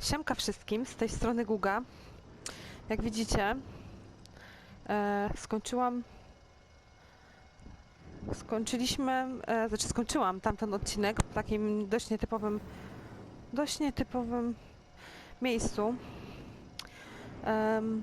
Siemka wszystkim, z tej strony Guga. Jak widzicie, e, skończyłam. Skończyliśmy, e, znaczy skończyłam tamten odcinek w takim dość nietypowym, dość nietypowym miejscu. Em,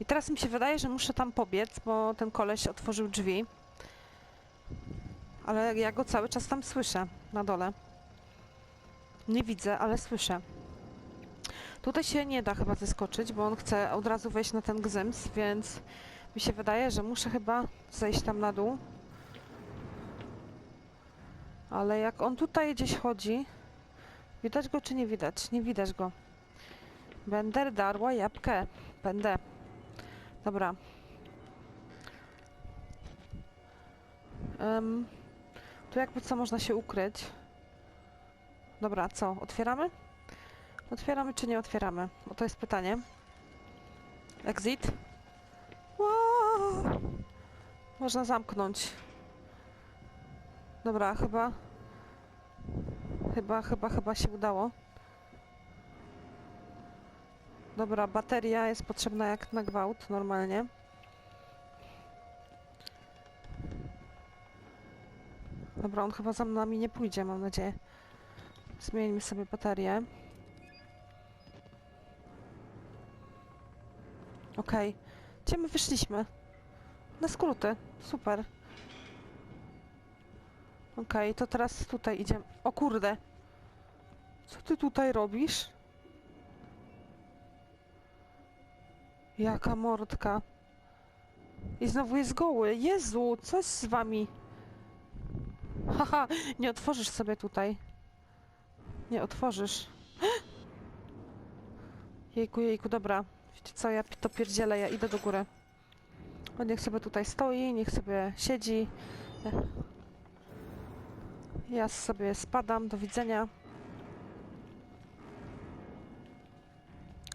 I teraz mi się wydaje, że muszę tam pobiec, bo ten koleś otworzył drzwi. Ale ja go cały czas tam słyszę na dole. Nie widzę, ale słyszę. Tutaj się nie da chyba zeskoczyć, bo on chce od razu wejść na ten gzyms, więc mi się wydaje, że muszę chyba zejść tam na dół. Ale jak on tutaj gdzieś chodzi, widać go czy nie widać? Nie widać go. Będę darła jabłkę. Będę. Dobra. Em, tu jakby co można się ukryć. Dobra, co? Otwieramy? Otwieramy czy nie otwieramy? Bo to jest pytanie. Exit. Wow! Można zamknąć. Dobra, chyba... Chyba, chyba, chyba się udało. Dobra, bateria jest potrzebna jak na gwałt, normalnie. Dobra, on chyba za nami nie pójdzie, mam nadzieję. Zmieńmy sobie baterię. Okej. Gdzie my wyszliśmy? Na skróty. Super. Okej, to teraz tutaj idziemy. O kurde. Co ty tutaj robisz? Jaka mordka. I znowu jest goły. Jezu, co jest z wami? Haha, nie otworzysz sobie tutaj. Nie otworzysz. Jejku, jejku, dobra. Wiecie co, ja to pierdzielę, ja idę do góry. On niech sobie tutaj stoi, niech sobie siedzi. Ja sobie spadam, do widzenia.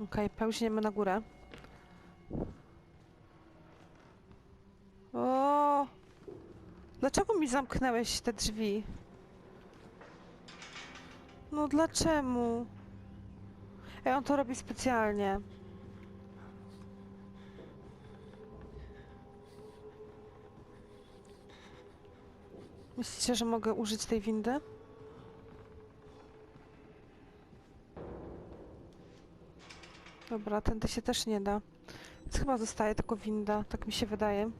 Okej, pełźniemy na górę. O! Dlaczego mi zamknęłeś te drzwi? No dlaczego? Ej, on to robi specjalnie. Myślicie, że mogę użyć tej windy? Dobra, tędy się też nie da. Więc chyba zostaje tylko winda, tak mi się wydaje.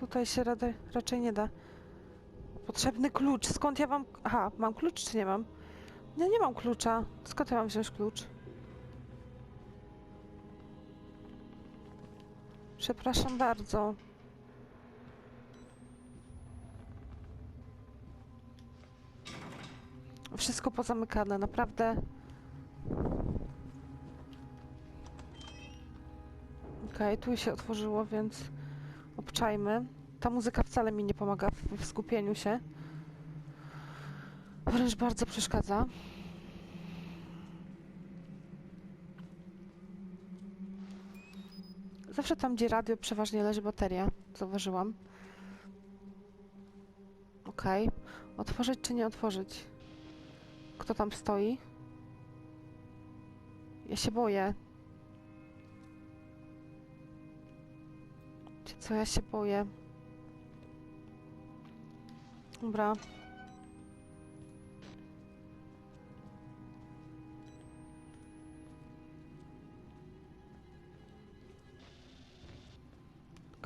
Tutaj się rada, raczej nie da. Potrzebny klucz. Skąd ja mam... Aha, mam klucz czy nie mam? Nie, nie mam klucza. Skąd ja mam wziąć klucz? Przepraszam bardzo. Wszystko pozamykane, naprawdę. Okej, tu się otworzyło, więc obczajmy. Ta muzyka wcale mi nie pomaga w, w skupieniu się. Wręcz bardzo przeszkadza. Zawsze tam, gdzie radio, przeważnie leży bateria. Zauważyłam. Okej. Otworzyć czy nie otworzyć? Kto tam stoi? Ja się boję. Wiecie co, ja się boję. Dobra.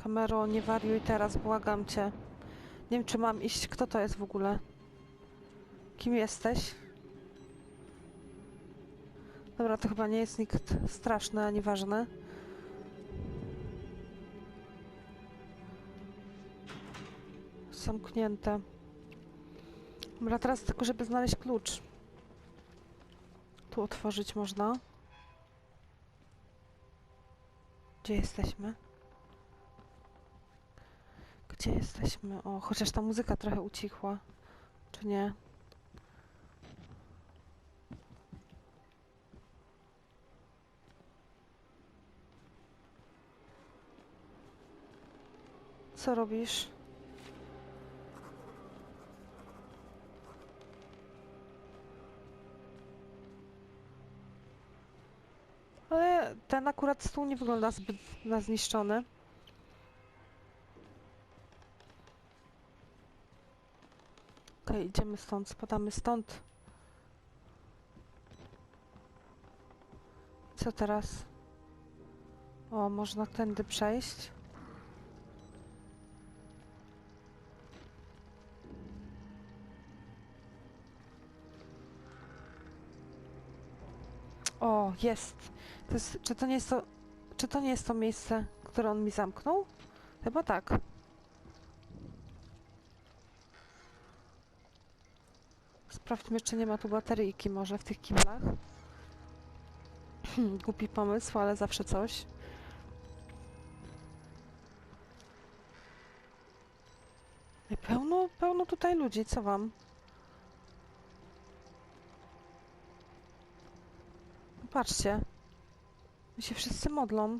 Kamero, nie wariuj teraz, błagam cię. Nie wiem, czy mam iść. Kto to jest w ogóle? Kim jesteś? Dobra, to chyba nie jest nikt straszny ani ważny. Zamknięte. Dobra, teraz tylko, żeby znaleźć klucz. Tu otworzyć można. Gdzie jesteśmy? Gdzie jesteśmy? O, chociaż ta muzyka trochę ucichła. Czy nie? Co robisz? Ale ten akurat stół nie wygląda zbyt na zniszczony. Okej, idziemy stąd, spadamy stąd. Co teraz? O, można tędy przejść. O, jest. To jest. Czy to nie jest to. Czy to nie jest to miejsce, które on mi zamknął? Chyba tak. Sprawdźmy, czy nie ma tu bateryjki może w tych kiblach. Głupi pomysł, ale zawsze coś. Pełno, pełno tutaj ludzi, co wam? Patrzcie. My się wszyscy modlą.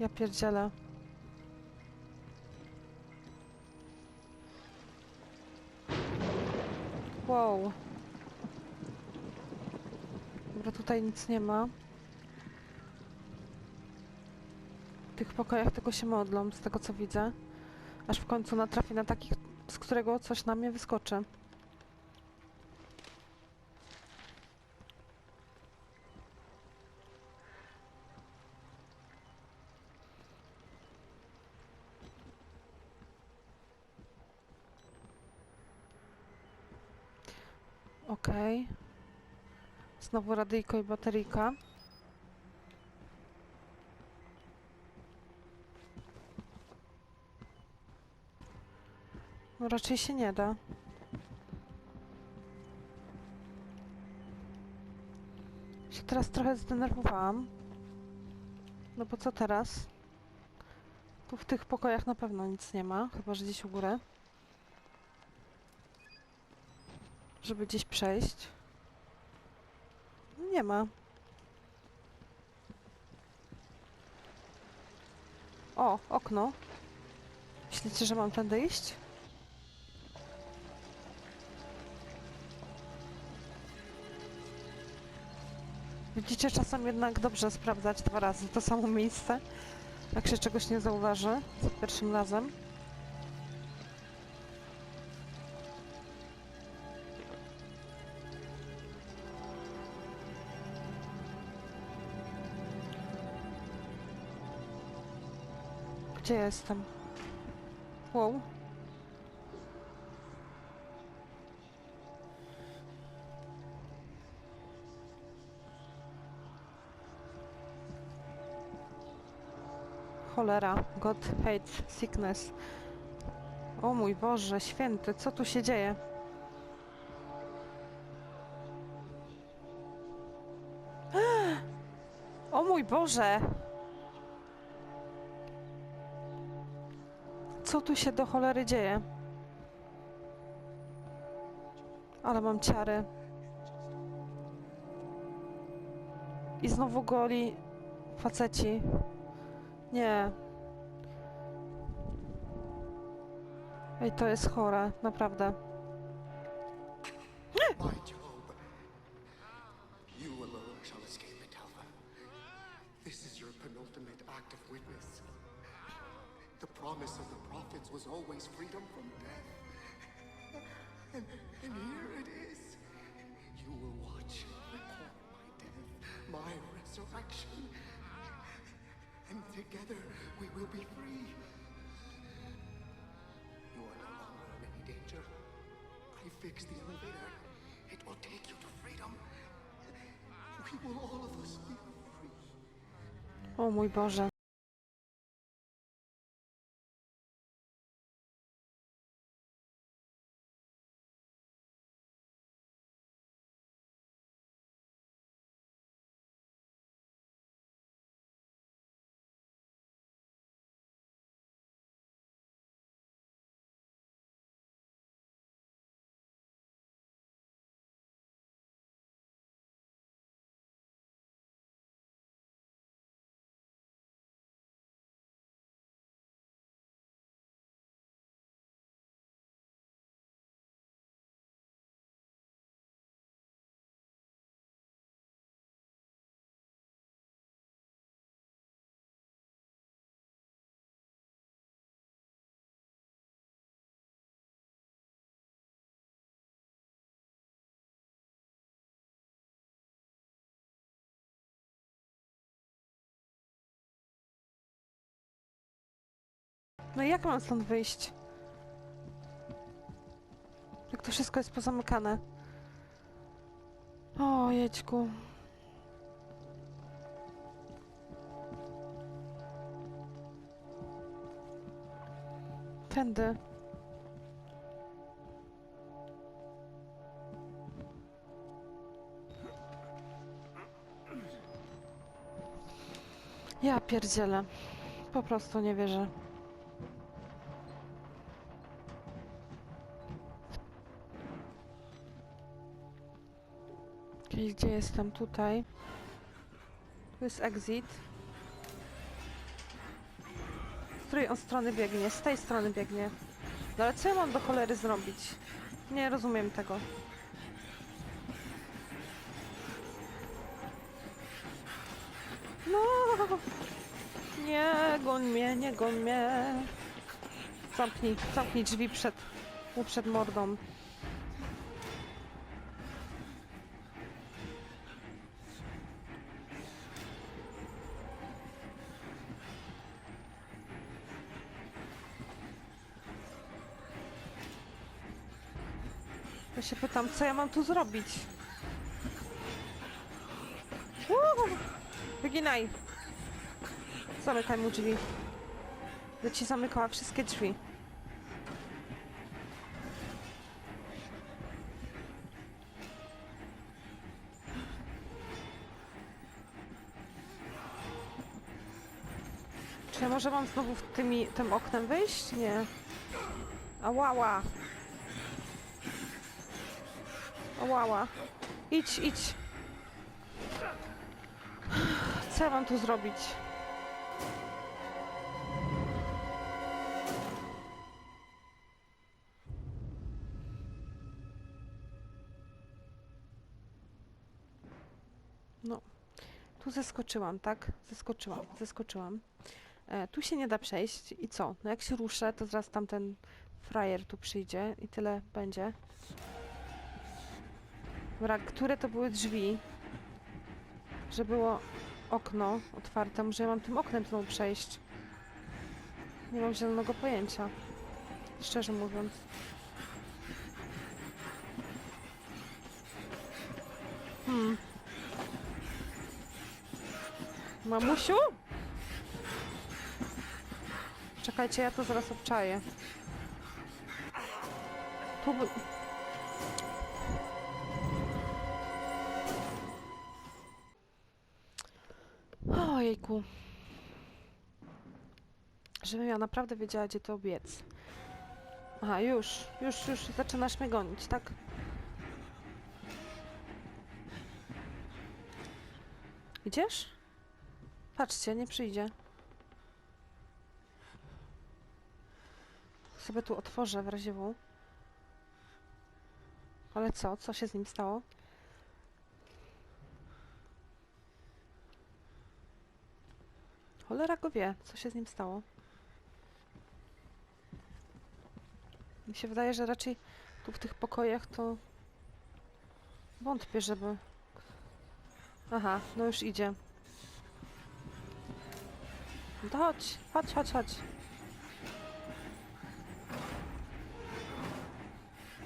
Ja pierdzielę. Wow. Dobra, tutaj nic nie ma. W tych pokojach tylko się modlą, z tego co widzę. Aż w końcu natrafię na taki, z którego coś na mnie wyskoczy. Okej. Znowu radyjko i bateryjka. No raczej się nie da. Się teraz trochę zdenerwowałam. No bo co teraz? Tu w tych pokojach na pewno nic nie ma, chyba że gdzieś u góry. Żeby gdzieś przejść. Nie ma. O, okno. Myślicie, że mam tędy iść? Widzicie, czasem jednak dobrze sprawdzać dwa razy to samo miejsce, jak się czegoś nie zauważy za pierwszym razem. Gdzie jestem? Wow. Cholera. God hates sickness. O mój Boże, święty, co tu się dzieje? O mój Boże! Co tu się do cholery dzieje? Ale mam ciary. I znowu goli faceci. Nie. Ej, to jest chore, naprawdę. Promise of the prophets was always freedom from death. And, and here it is. You will watch record my death, my resurrection. And together we will be free. You are no longer in any danger. I fixed the elevator. It will take you to freedom. We will all of us be free. O mój Boże. No jak mam stąd wyjść? Jak to wszystko jest pozamykane. O, jedźku. Tędy. Ja pierdzielę. Po prostu nie wierzę. Gdzie jestem? Tutaj. Tu jest exit. Z której on strony biegnie? Z tej strony biegnie. No ale co ja mam do cholery zrobić? Nie rozumiem tego. No! Nie goń mnie, nie goń mnie. Zamknij, zamknij drzwi przed, przed mordą. Ja się pytam, co ja mam tu zrobić? Uuu, wyginaj! Zamykaj mu drzwi. Będę ci zamykała wszystkie drzwi. Czy ja może mam znowu tymi, tym oknem wyjść? Nie. Ałała. Ałała. Idź, idź. Co ja mam tu zrobić? No, tu zeskoczyłam, tak? Zeskoczyłam, zeskoczyłam. E, tu się nie da przejść i co? No jak się ruszę, to zaraz tamten frajer tu przyjdzie i tyle będzie. Dobra, które to były drzwi? Że było okno otwarte. Może ja mam tym oknem znowu przejść? Nie mam zielonego pojęcia. Szczerze mówiąc. Hmm. Mamusiu? Czekajcie, ja to zaraz obczaję. Tu Żebym ja naprawdę wiedziała, gdzie to obiec. Aha, już, już, już zaczynasz mnie gonić, tak? Idziesz? Patrzcie, nie przyjdzie. Sobie tu otworzę w razie W. Ale co? Co się z nim stało? Cholera go wie, co się z nim stało. Mi się wydaje, że raczej tu w tych pokojach to wątpię, żeby... Aha, no już idzie. No chodź, chodź, chodź, chodź.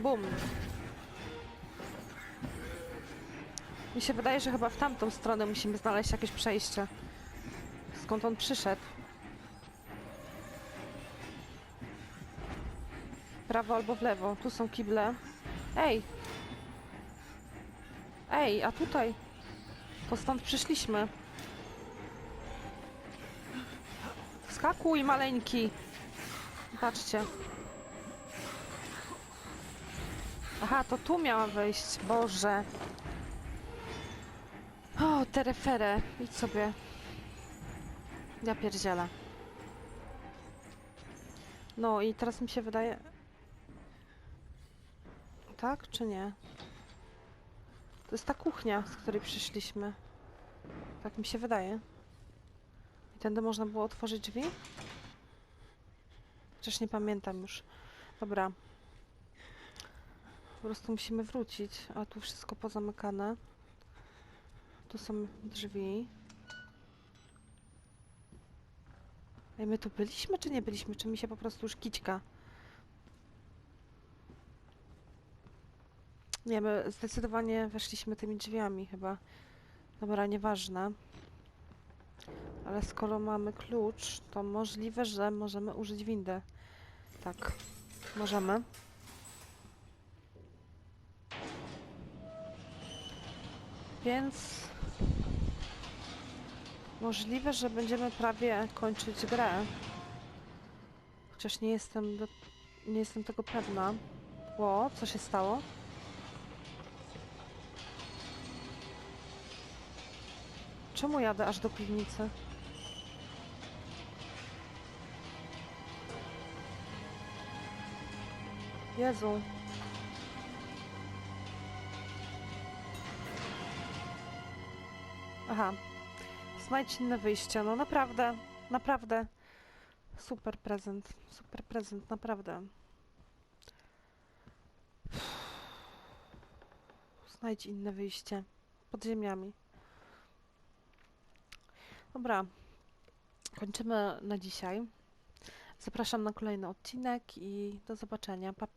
Bum. Mi się wydaje, że chyba w tamtą stronę musimy znaleźć jakieś przejście. Skąd on przyszedł? Prawo albo w lewo. Tu są kible. Ej! Ej, a tutaj? To stąd przyszliśmy. Skakuj, maleńki! Patrzcie. Aha, to tu miała wejść. Boże. O, terefere. Idź sobie. Ja pierdzielę. No i teraz mi się wydaje... Tak czy nie? To jest ta kuchnia, z której przyszliśmy. Tak mi się wydaje. I tędy można było otworzyć drzwi? Chociaż nie pamiętam już. Dobra. Po prostu musimy wrócić, a tu wszystko pozamykane. Tu są drzwi. Ej, my tu byliśmy, czy nie byliśmy? Czy mi się po prostu już kićka? Nie, my zdecydowanie weszliśmy tymi drzwiami chyba. Dobra, nieważne. Ale skoro mamy klucz, to możliwe, że możemy użyć windy. Tak, możemy. Więc możliwe, że będziemy prawie kończyć grę. Chociaż nie jestem, do, nie jestem tego pewna. Ło, co się stało? Czemu jadę aż do piwnicy? Jezu. Aha. Znajdź inne wyjście. No naprawdę, naprawdę. Super prezent. Super prezent, naprawdę. Znajdź inne wyjście. Pod ziemiami. Dobra. Kończymy na dzisiaj. Zapraszam na kolejny odcinek i do zobaczenia. Pa, pa.